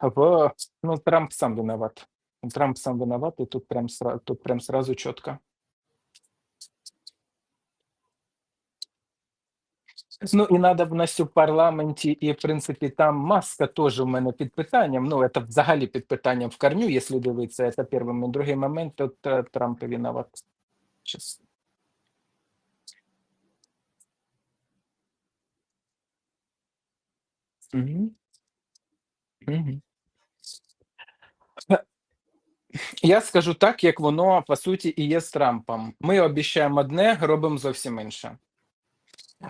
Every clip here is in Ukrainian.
В, ну, Трамп сам виноват. Трамп сам виноват, и тут прям, тут прям сразу четко. Ну і надобність у парламенті, і в принципі там маска теж у мене під питанням. Ну, це взагалі під питанням в корню, якщо дивитися, це перший другий момент, то е, Трамп виноват. Щас. Я скажу так, як воно по суті і є з Трампом. Ми обіцяємо одне, робимо зовсім інше.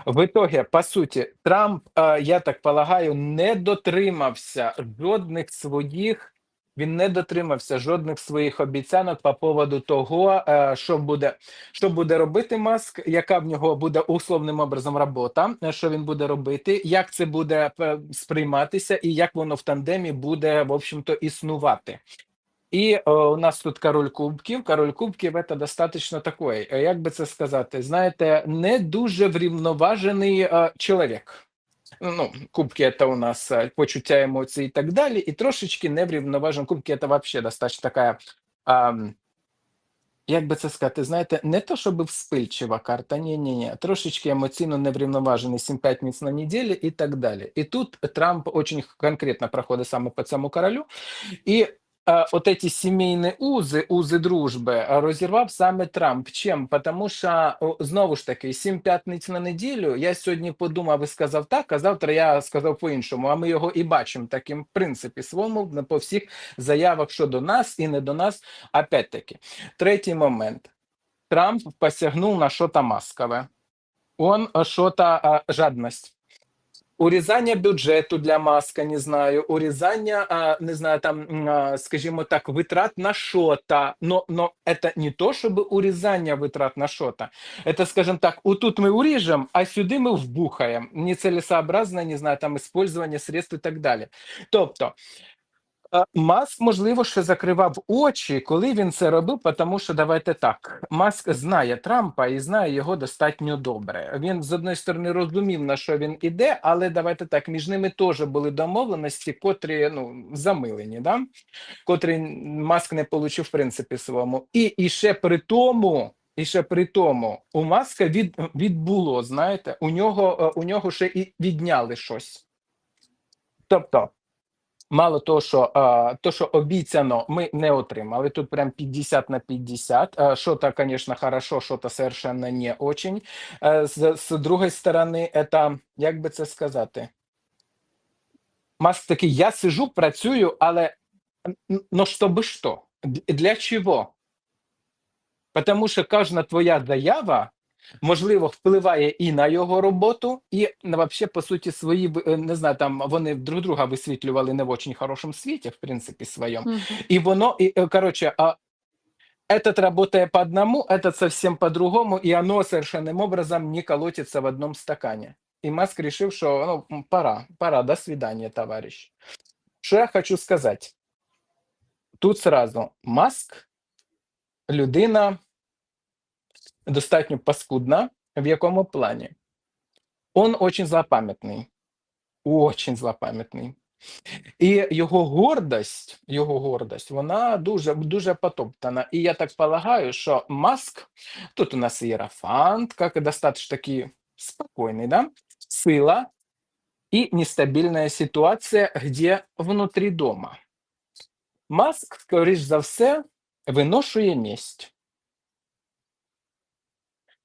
В ітогі, по суті, Трамп, е, я так полагаю, не дотримався жодних своїх. Він не дотримався жодних своїх обіцянок по поводу того, е, що буде, що буде робити Маск, яка в нього буде условним образом робота, е, що він буде робити, як це буде е, сприйматися, і як воно в тандемі буде, в общем-то, існувати. І е, у нас тут король кубків. Король кубків це достатньо такий, як би це сказати, знаєте, не дуже врівноважений чоловік. Ну, кубки це у нас е, почуття емоцій і так далі, і трошечки неврівноважен. Кубки це взагалі достатньо така. А, як би це сказати, знаєте, не то, щоб вспильчива карта, ні, ні, ні, трошечки емоційно неврівноважений 7-5 місць на неділі і так далі. І тут Трамп дуже конкретно проходить саме по цьому королю. І е, от эти сімейні узи, узи дружби е, розірвав саме Трамп. Чим? Тому що знову ж таки, сім п'ятниць на неділю. Я сьогодні подумав і сказав так, а завтра я сказав по-іншому. А ми його і бачимо таким в принципі своєму по всіх заявах щодо нас і не до нас. Опять-таки, третій момент. Трамп посягнув на що-то маскове. Он э, что-то а, жадность. Урізання бюджету для маска, не знаю, урізання, не знаю, там, скажімо так, витрат на що-то. Но, но это не то, щоб урізання витрат на що-то. Это, скажем так, отут ми уріжемо, а сюди ми вбухаємо. Нецелесообразне, не знаю, там, использование средств і так далі. Тобто, Маск, можливо, ще закривав очі, коли він це робив, тому що давайте так. Маск знає Трампа і знає його достатньо добре. Він з одної сторони розумів, на що він іде, але давайте так, між ними теж були домовленості, котрі ну замилені, да? котрі Маск не получив в принципі своєму. І, і ще при тому. І ще при тому у Маска від, відбуло, знаєте, у нього, е, у нього ще і відняли щось. Тобто, Мало того, що а, то, що обіцяно, ми не отримали. Тут прям 50 на 50. А, Що-то, звісно, хорошо, що-то совершенно не очень. Е, З, з другої сторони, это, як би це сказати? Маск такий, я сижу, працюю, але ну, щоб що? Для чого? Тому що кожна твоя заява, можливо, впливає і на його роботу, і на вообще, по суті, свої ви- е, не знаю, там вони друг друга висвітлювали не в очень хорошому світі, в принципі, своєму. Мгм. И воно, и, э, короче, а этот работает по одному, этот совсем по-другому, и оно совершенным образом не колотится в одном стакане. И Маск решил, что ну, м, пора, пора, до свидания, товарищ. Що я хочу сказати? Тут сразу Маск людина достатньо паскудна, в якому плані? Он очень злопам'ятний. Очень злопам'ятний. І його гордость, його гордость, вона дуже дуже потоптана. І я так полагаю, що Маск, тут у нас Єрофант, як достаточно такий спокійний, да? сила і нестабільна ситуація, де внутрі дома. Маск, скоріш за все, виношує месть.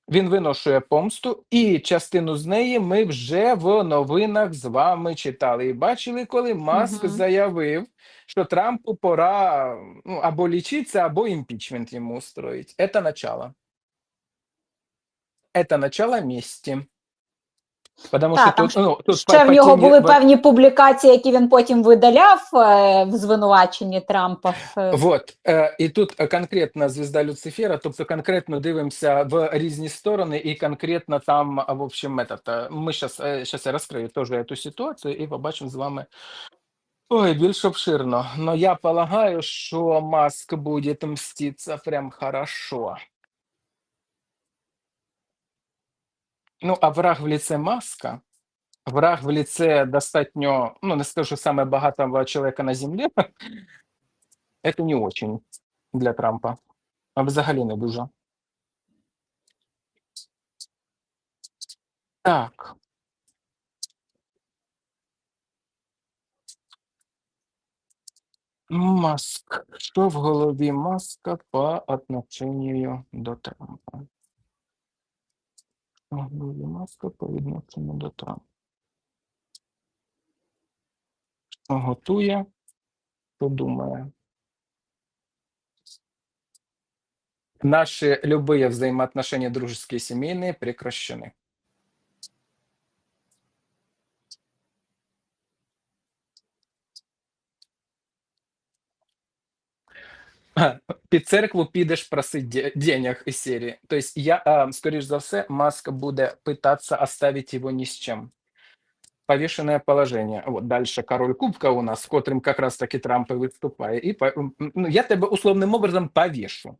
Він виношує помсту, і частину з неї ми вже в новинах з вами читали і бачили, коли Маск Мгм. заявив, що Трампу пора ну, або лічитися, або імпічмент йому устроїть. Це начало. Це начало місті. Потому Так, що там тут, ну, тут Ще в нього були певні публікації, які він потім видаляв е, в звинуваченні Трампа. е, Вот е, і тут конкретна звізда Люцифера, тобто конкретно дивимося в різні сторони, і конкретно там, в общем, е, ми зараз, зараз я розкрию теж цю ситуацію і побачимо з вами. Ой, більш обширно. Но я полагаю, що Маск буде мститися прям хорошо. Ну, а враг в лице Маска враг в лице достатньо, ну, не скажу, самого богатого человека на землі, это не очень для Трампа. А взагалі не дуже. Так. Маск. Що в голові Маска по отношению до Трампа? Що в голові Маска по відношенню до Трампа? Що готує? Що думає? Наши любые взаимоотношения дружеские и семейные прекращены. Під церкву підеш просить де- денег із серії. Тобто, я, а, скоріш за все, Маск буде питатися оставить його ні з чим. Повішене положення. От далі король Кубка у нас, з котрим якраз таки Трамп і виступає. І по- м, ну, я тебе условним образом повішу.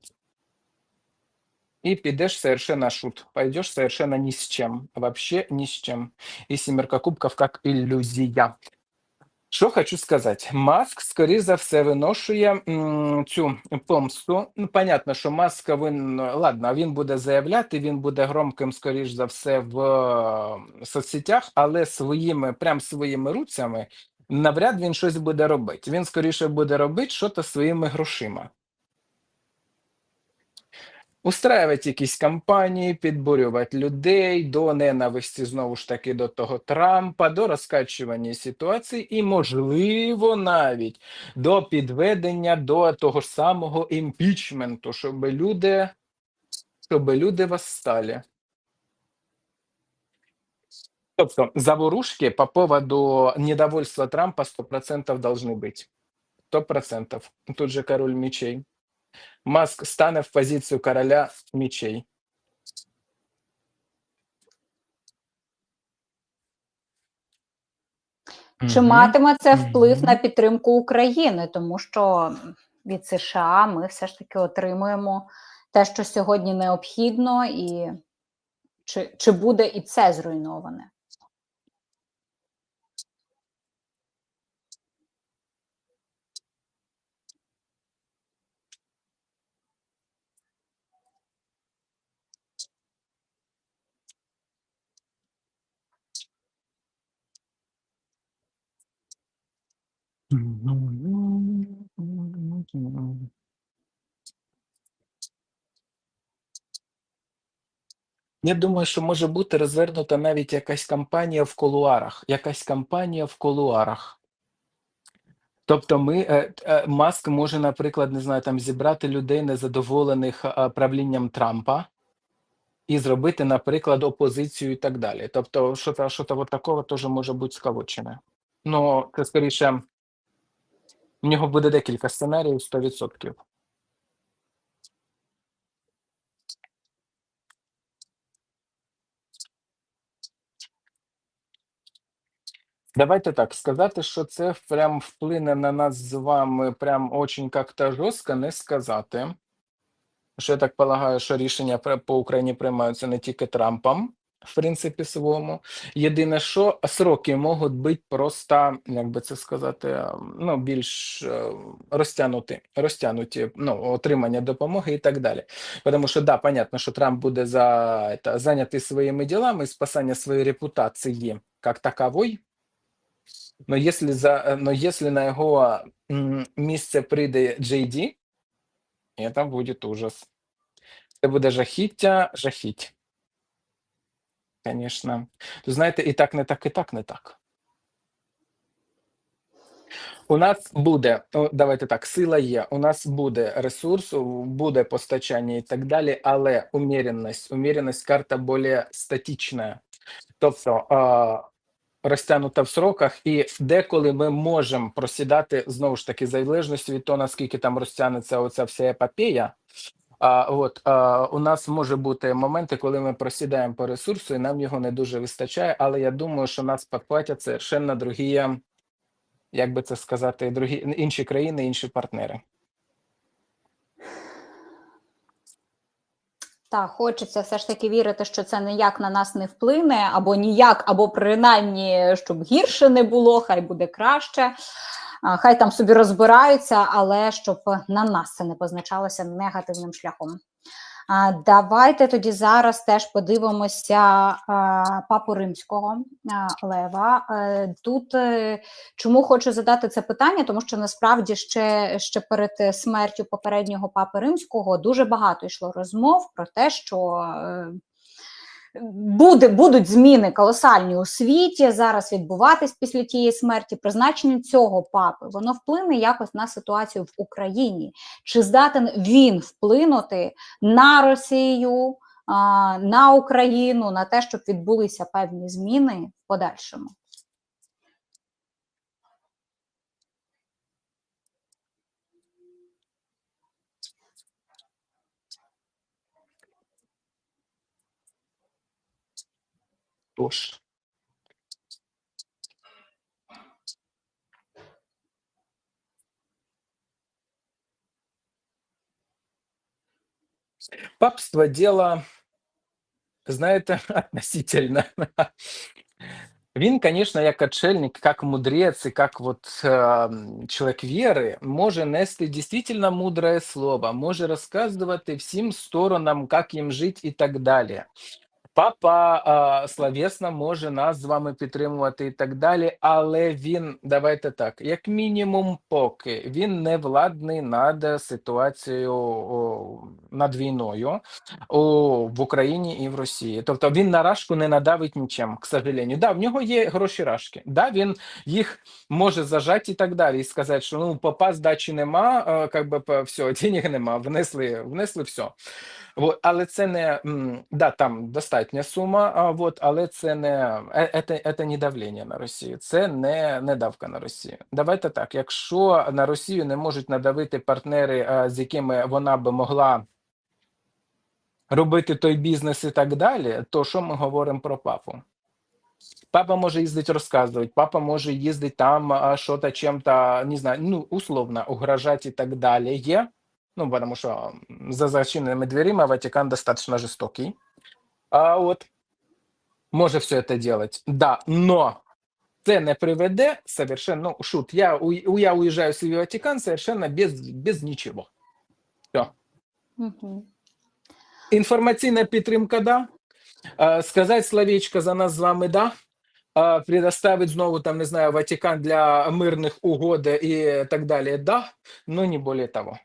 И підеш совершенно шут. Пойдешь совершенно ни с чем. Вообще ни с чем. И семерка кубков как иллюзия. Що хочу сказати, Маск, скоріше за все, виношує м, цю помсту. Ну, понятно, що Маск він ладно, він буде заявляти, він буде громким, скоріш за все, в е, соцсетях, але своїми, прям своїми руцями навряд він щось буде робити. Він скоріше буде робити щось своїми грошима. Устраивати якісь кампанії, підбурювати людей до ненависті знову ж таки до того Трампа, до розкачування ситуації і, можливо, навіть до підведення до того ж самого імпічменту, щоб люди, щоб люди восстали. Тобто заворушки по поводу недовольства Трампа 100% должны быть. 100%. Тут же король мечей. Маск стане в позицію короля мечей. Чи Мгм. матиме це вплив на підтримку України? Тому що від США ми все ж таки отримуємо те, що сьогодні необхідно, і чи, чи буде і це зруйноване? Я думаю, що може бути розвернута навіть якась кампанія в кулуарах. Якась кампанія в кулуарах. Тобто, ми е, е, Маск може, наприклад, не знаю, там зібрати людей незадоволених е, правлінням Трампа і зробити, наприклад, опозицію і так далі. Тобто, що то що то от такого теж може бути сколочене. Ну, це скоріше, в нього буде декілька сценаріїв 100%. Давайте так, сказати, що це прям вплине на нас з вами прям очень как-то жорстко, не сказати. Що я так полагаю, що рішення по Україні приймаються не тільки Трампом, в принципі, своєму. Єдине, що сроки можуть бути просто, як би це сказати, ну, більш е, розтягнуті, розтягнуті ну, отримання допомоги і так далі. Тому що, да, понятно, що Трамп буде за, это, зайнятий своїми ділами, спасання своєї репутації як такової. Но если, за, но если на його місце прийде JD, це буде ужас. Це буде жахіття, жахіть. Звісно. То знаєте, і так не так, і так не так. У нас буде, давайте так, сила є, у нас буде ресурс, буде постачання і так далі, але уміряність, уміряність карта більш статична. Тобто, розтягнута в сроках, і деколи ми можемо просідати знову ж таки, залежності від того, наскільки там розтягнеться оця вся епопея. А, от, а, у нас може бути моменти, коли ми просідаємо по ресурсу, і нам його не дуже вистачає, але я думаю, що нас підхватять совершенно другі, як би це сказати, другі інші країни, інші партнери. Так, хочеться все ж таки вірити, що це ніяк на нас не вплине, або ніяк, або принаймні, щоб гірше не було, хай буде краще. Хай там собі розбираються, але щоб на нас це не позначалося негативним шляхом. Давайте тоді зараз теж подивимося папу римського Лева. Е, Тут е, чому хочу задати це питання, тому що насправді ще, ще перед смертю попереднього папи римського дуже багато йшло розмов про те, що е, буде, будуть зміни колосальні у світі зараз відбуватись після тієї смерті. Призначення цього папи воно вплине якось на ситуацію в Україні. Чи здатен він вплинути на Росію, на Україну, на те, щоб відбулися певні зміни в подальшому? Тож. Папство дело, знаєте, относительно. Він, конечно, як отшельник, як мудрець і як вот, е, чоловік віри, може нести дійсно мудре слово, може розказувати всім сторонам, як їм жити і так далі. Папа словесно може нас з вами підтримувати і так далі, але він, давайте так, як мінімум, поки він не владний над ситуацією над війною в Україні і в Росії. Тобто він на рашку не надавить нічим, к сожалению. Да, в нього є гроші рашки. Да, він їх може зажати і так далі, і сказати, що ну попа здачі нема, как би все, денег нема, внесли, внесли все. Але це не да, там достатня сума, а вот, але це не е- це, це не давлення на Росію, це не, не давка на Росію. Давайте так. Якщо на Росію не можуть надавити партнери, з якими вона би могла робити той бізнес і так далі, то що ми говоримо про папу? Папа може їздити розказувати, папа може їздити там, що-то чим-то, не знаю, ну, условно, угрожати і так далі. Є. Ну, потому что за зачиненными дверима Ватикан достаточно жестокий. А вот може все это делать. Да, но це не приведе совершенно, ну, шут, я, у, я уезжаю в свой Ватикан совершенно без, без ничего. Все. Угу. Інформаційна підтримка, да. А, сказати словечко за нас з вами, да. А, предоставить знову, там, не знаю, Ватикан для мирних угод і так далі, да. Ну, не более того.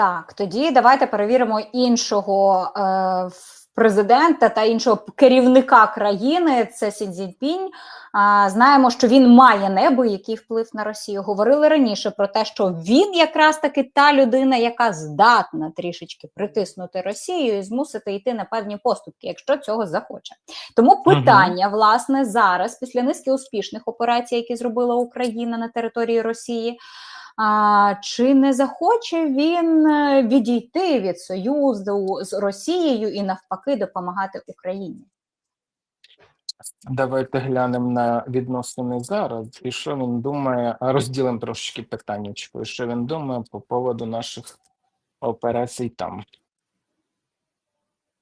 Так, тоді давайте перевіримо іншого е, президента та іншого керівника країни. Це Сі Цзіньпінь. А, знаємо, що він має неабиякий вплив на Росію. Говорили раніше про те, що він якраз таки та людина, яка здатна трішечки притиснути Росію і змусити йти на певні поступки, якщо цього захоче. Тому питання, власне, зараз, після низки успішних операцій, які зробила Україна на території Росії. А, чи не захоче він е, відійти від союзу з Росією і навпаки допомагати Україні? Давайте глянемо на відносини зараз, і що він думає, розділимо трошечки питаннячко, і що він думає по поводу наших операцій там.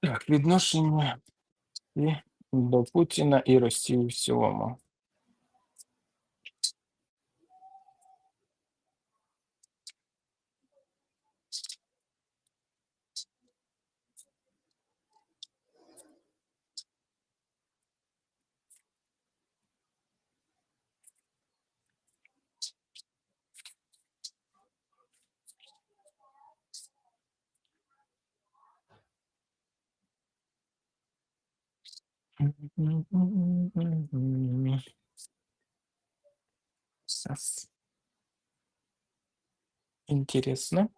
Так, відношення і до Путіна і Росії в цілому. Сейчас. Интересно.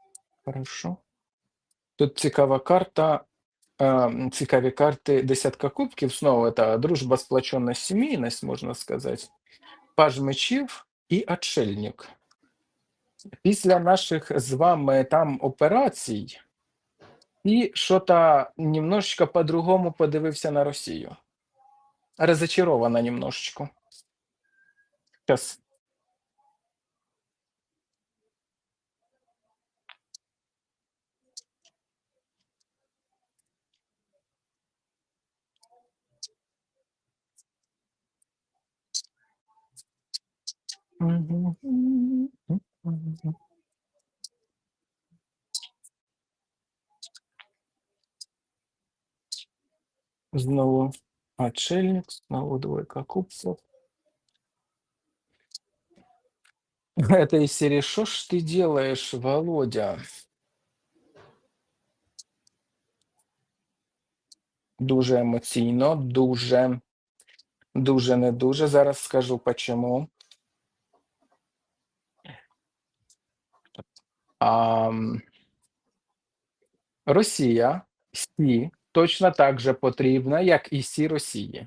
Хорошо. Тут цікава карта. е, Цікаві карти десятка кубків. Знову це дружба, сплоченість, сімейність, можна сказати. Паж мечів і отшельник. Після наших з вами там операцій і що-то немножечко по-другому подивився на Росію. разочарована немножечко. Сейчас. Знову отшельник, знову двойка кубков. Это из серии «Что ж ты делаешь, Володя?» Дуже емоційно, дуже, дуже не дуже. Зараз скажу почему. Ам, Росія Сі точно так же потрібна, як і Сі Росії.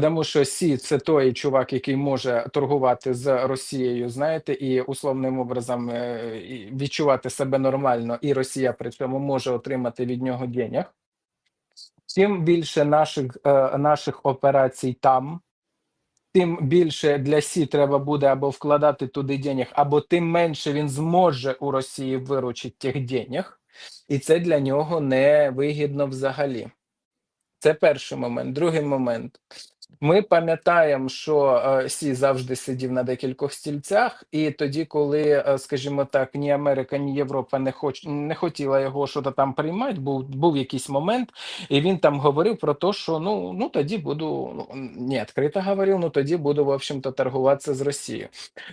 Тому що Сі це той чувак, який може торгувати з Росією, знаєте, і условним образом е, відчувати себе нормально, і Росія при цьому може отримати від нього денег. Чим більше наших, е, наших операцій там, тим більше для Сі треба буде або вкладати туди денег, або тим менше він зможе у Росії виручити тих денег, і це для нього не вигідно взагалі. Це перший момент. Другий момент. Ми пам'ятаємо, що е, Сі завжди сидів на декількох стільцях, і тоді, коли, е, скажімо так, ні Америка, ні Європа не хоч не хотіла його що там приймати, був був якийсь момент, і він там говорив про те, що ну ну тоді буду ну не відкрито говорив, ну тоді буду в общем-то торгуватися з Росією.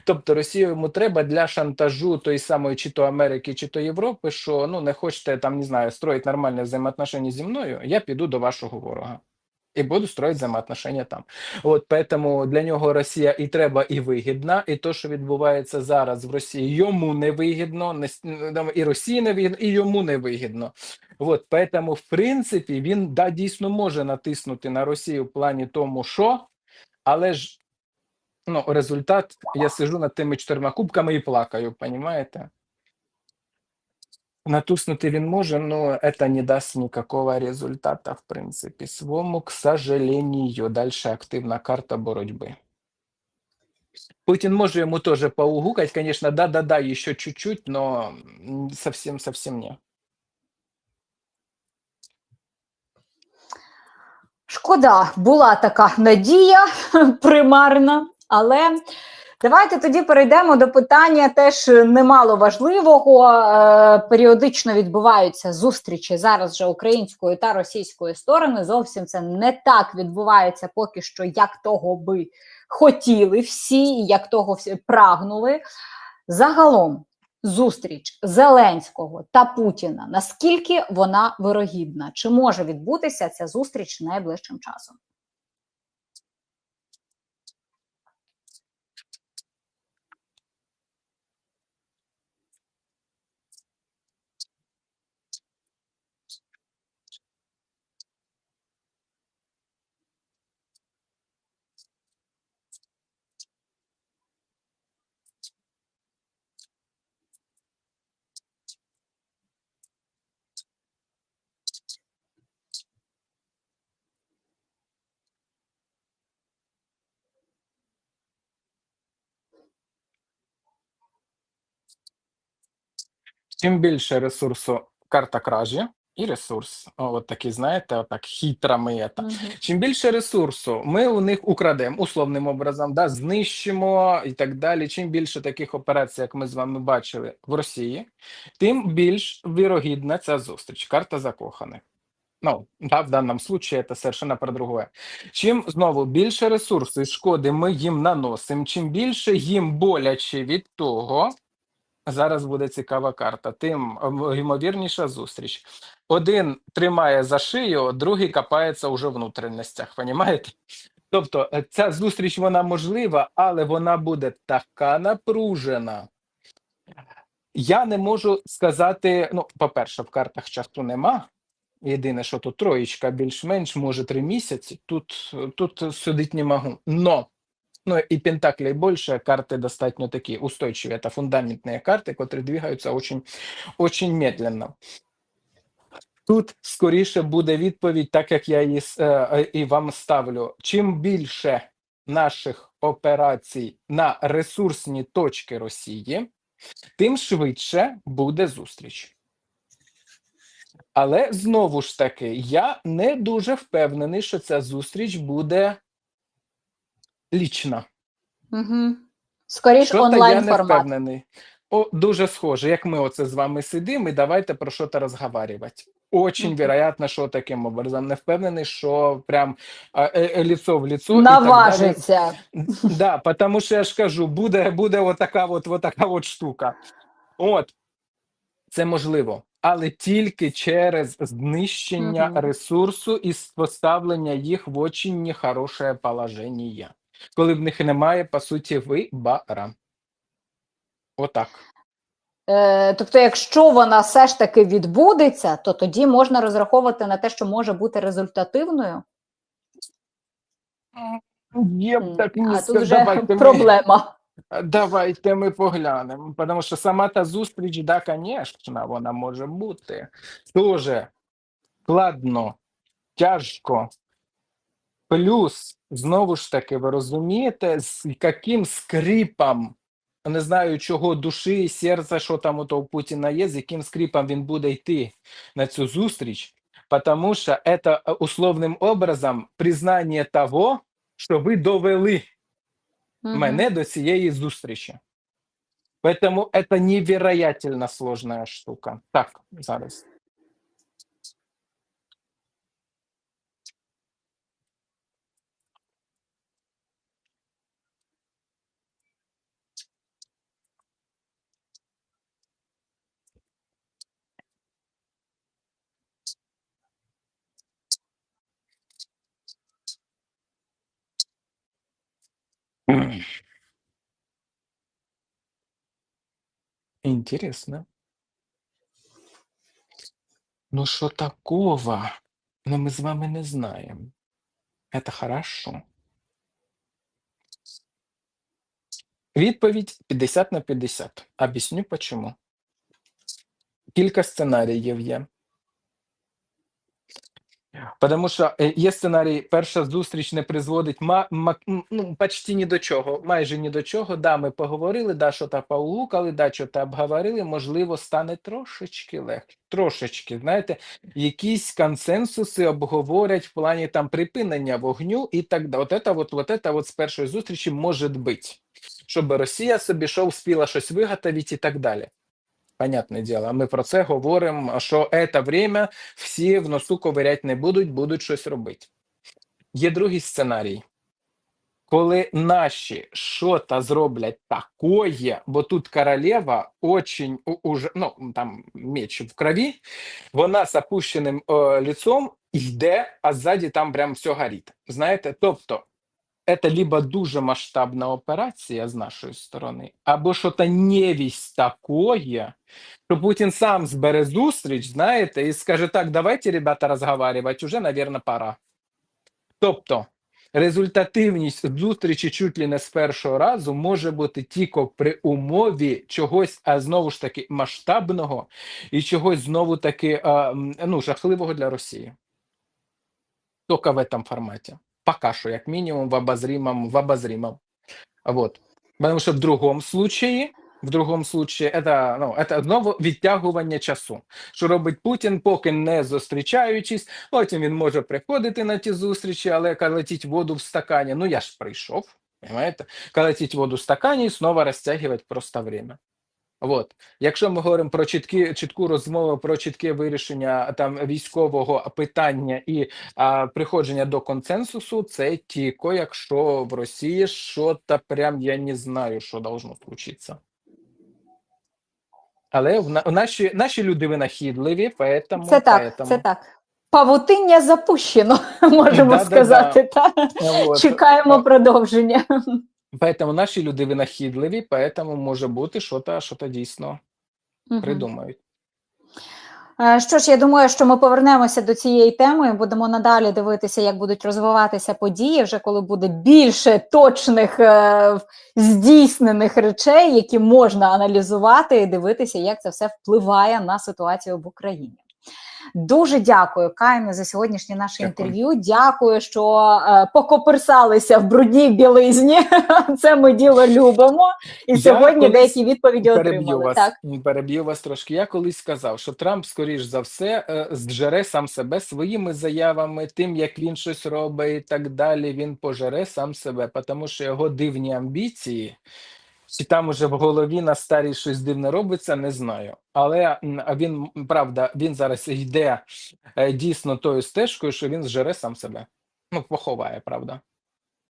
Тобто Росію йому треба для шантажу тої самої чи то Америки, чи то Європи, що ну не хочете там не знаю строїти нормальні взаємоотношення зі мною, я піду до вашого ворога. І буду строить взаємоотношення там. От поэтому для нього Росія і треба, і вигідна. І то, що відбувається зараз в Росії, йому не вигідно, не і Росії не вигідно, і йому не вигідно. Поэтому, в принципі, він да дійсно може натиснути на Росію в плані тому, що, але ж ну, результат, я сижу над тими чотирма кубками і плакаю, понімаєте? Натуснути він може, но это не даст никакого результата, в принципі, свому, к сожалению. Дальше активна карта боротьби. Путін може йому теж поугукать, конечно, да-да-да, еще чуть-чуть, но совсем-совсем не. Шкода, була така надія примарна, але давайте тоді перейдемо до питання теж немало важливого. Е, Періодично відбуваються зустрічі зараз вже української та російської сторони. Зовсім це не так відбувається поки що, як того би хотіли всі, як того всі прагнули. Загалом зустріч Зеленського та Путіна. Наскільки вона вирогідна? Чи може відбутися ця зустріч найближчим часом? Чим більше ресурсу карта кражі і ресурс, от такі, знаєте, отак хитро ми це. Чим більше ресурсу ми у них украдемо условним образом, да, знищимо і так далі. Чим більше таких операцій, як ми з вами бачили в Росії, тим більш вірогідна ця зустріч. Карта закоханих. Ну, да, в даному случае це совершенно про другое. Чим знову більше ресурсу і шкоди ми їм наносимо, чим більше їм боляче від того, зараз буде цікава карта, тим ем, ймовірніша зустріч. Один тримає за шию, другий копається уже в внутрішностях, понімаєте? Тобто е, ця зустріч вона можлива, але вона буде така напружена. Я не можу сказати. Ну, по-перше, в картах часу нема. Єдине, що тут троєчка більш-менш, може три місяці. Тут, тут судити не можу. Но Ну и пентаклей больше, карты достаточно такие устойчивые. Это фундаментные карты, которые двигаются очень, очень медленно. Тут скоріше буде відповідь, так як я її с- е, е, і вам ставлю. Чим більше наших операцій на ресурсні точки Росії, тим швидше буде зустріч. Але знову ж таки, я не дуже впевнений, що ця зустріч буде лічна. Угу. Скоріш Що-то я онлайн не формат. впевнений. О, дуже схоже, як ми оце з вами сидимо, і давайте про що-то розговарювати. Очень Мгм. вероятно, що таким образом. Не впевнений, що прям е, е, в лицо. і так далі. Наважиться. Да, потому що я ж кажу, буде, буде отака от, отака от штука. От, це можливо, але тільки через знищення Мгм. ресурсу і поставлення їх в очень нехороше положення. Коли в них немає, по суті, вибора. Отак. Е, тобто, якщо вона все ж таки відбудеться, то тоді можна розраховувати на те, що може бути результативною. Б так а тут вже Давайте ми, проблема. давайте ми поглянемо. Тому що сама та зустріч, да, звісно, вона може бути. Дуже складно, тяжко. Плюс, знову ж таки, ви розумієте, з яким скрипом, не знаю чого, душі, серця, що там у Путіна є, з яким скрипом він буде йти на цю зустріч, тому що це е, условним образом признання того, що ви довели Мгм. мене до цієї зустрічі. Поэтому это невероятно сложная штука. Так, зараз. Интересно. Ну, що такого? Ну, ми з вами не знаємо. Это хорошо. Відповідь 50 на 50. Об'ясню почему. Кілька сценаріїв є. Потому що є сценарій, перша зустріч не призводить ма, ма, ну, почти ні до чого, майже ні до чого. Да, ми поговорили, да, що то поулукали, да, що то обговорили, можливо, стане трошечки легше. Трошечки, знаєте, якісь консенсуси обговорять в плані там припинення вогню і так далі. От это, от, от это от з першої зустрічі може бути. Щоб Росія собі що вспіла щось виготовити і так далі. Понятне діло, ми про це говоримо, що це время всі в носу ковирять не будуть, будуть щось робити. Є другий сценарій. Коли наші що-то зроблять такое, бо тут королева очень уже, ну там меч в крові, вона з опущеним е, лицом йде, а ззаді там прям все горить. Знаєте, тобто це либо дуже масштабна операція з нашої сторони, або що то невість такое, що Путін сам збере зустріч, знаєте, і скаже: так, давайте, ребята, розговаривати, уже, наверное, пора. Тобто, результативність зустрічі чуть ли не з першого разу може бути тільки при умові чогось, а знову ж таки, масштабного і чогось знову таки ну, жахливого для Росії. Тільки в этом форматі. Пока що, як мінімум, в обозримом, в обозримом. Вот. Потому що в другому случаї, в другому случаї, это, ну, это знову відтягування часу. Що робить Путін, поки не зустрічаючись, потім він може приходити на ті зустрічі, але калатіть воду в стакані. Ну я ж прийшов, понимаете? Калатіть воду в стакані і знову розтягувати просто время. Вот. Якщо ми говоримо про чіткі, чітку розмову про чітке вирішення там військового питання і а, приходження до консенсусу, це тільки якщо в Росії що-то прям я не знаю, що должно случитися. Але в на, наші, наші люди винахідливі, поэтому, Це так, поэтому, це так. Павутиння запущено, можемо Да-да-да. сказати. Та? Вот. Чекаємо продовження. Поэтому наші люди винахідливі, поэтому може бути що-то, що-то дійсно Мгм. придумають. Е, Що ж, я думаю, що ми повернемося до цієї теми. Будемо надалі дивитися, як будуть розвиватися події, вже коли буде більше точних е, здійснених речей, які можна аналізувати і дивитися, як це все впливає на ситуацію в Україні. Дуже дякую, Кайне, за сьогоднішнє наше Дякую. інтерв'ю. Дякую, що е, покоперсалися в брудній білизні. Це ми діло любимо. І Я сьогодні деякі відповіді Переб'ю отримали. вас, Так. переб'ю вас трошки. Я колись сказав, що Трамп, скоріш за все, е, зжере сам себе своїми заявами, тим, як він щось робить і так далі. Він пожере сам себе, тому що його дивні амбіції, чи там уже в голові на старій щось дивне робиться, не знаю. Але він правда, він зараз йде е, дійсно тою стежкою, що він зжере сам себе. Ну, поховає, правда.